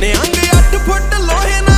ਨਿਹੰਗ ਅੱਡ ਫੁੱਟ ਲੋਹੇ